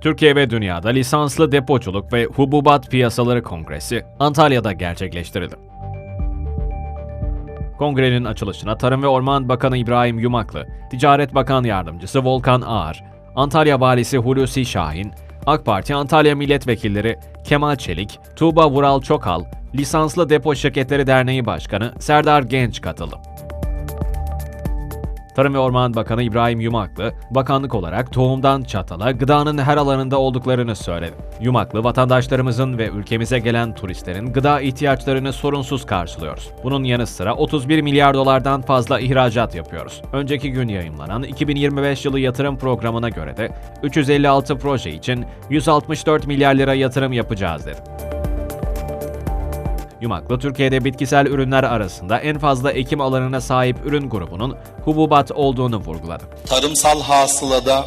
Türkiye ve dünyada lisanslı depoculuk ve hububat piyasaları kongresi Antalya'da gerçekleştirildi. Kongrenin açılışına Tarım ve Orman Bakanı İbrahim Yumaklı, Ticaret Bakan Yardımcısı Volkan Ağar, Antalya Valisi Hulusi Şahin, AK Parti Antalya Milletvekilleri Kemal Çelik, Tuğba Vural Çokal, Lisanslı Depo Şirketleri Derneği Başkanı Serdar Genç katıldı. Tarım ve Orman Bakanı İbrahim Yumaklı, bakanlık olarak tohumdan çatala gıdanın her alanında olduklarını söyledi. Yumaklı, vatandaşlarımızın ve ülkemize gelen turistlerin gıda ihtiyaçlarını sorunsuz karşılıyoruz. Bunun yanı sıra 31 milyar dolardan fazla ihracat yapıyoruz. Önceki gün yayımlanan 2025 yılı yatırım programına göre de 356 proje için 164 milyar lira yatırım yapacağız dedi. Yumaklı, Türkiye'de bitkisel ürünler arasında en fazla ekim alanına sahip ürün grubunun hububat olduğunu vurguladı. Tarımsal hasılada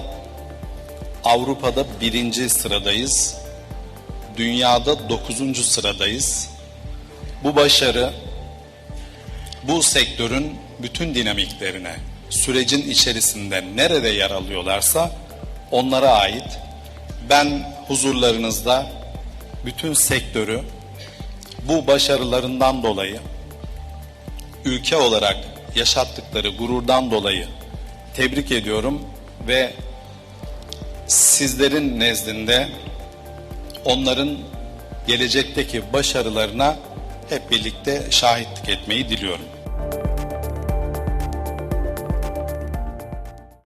Avrupa'da birinci sıradayız. Dünyada dokuzuncu sıradayız. Bu başarı bu sektörün bütün dinamiklerine, sürecin içerisinde nerede yer alıyorlarsa onlara ait. Ben huzurlarınızda bütün sektörü bu başarılarından dolayı ülke olarak yaşattıkları gururdan dolayı tebrik ediyorum ve sizlerin nezdinde onların gelecekteki başarılarına hep birlikte şahitlik etmeyi diliyorum.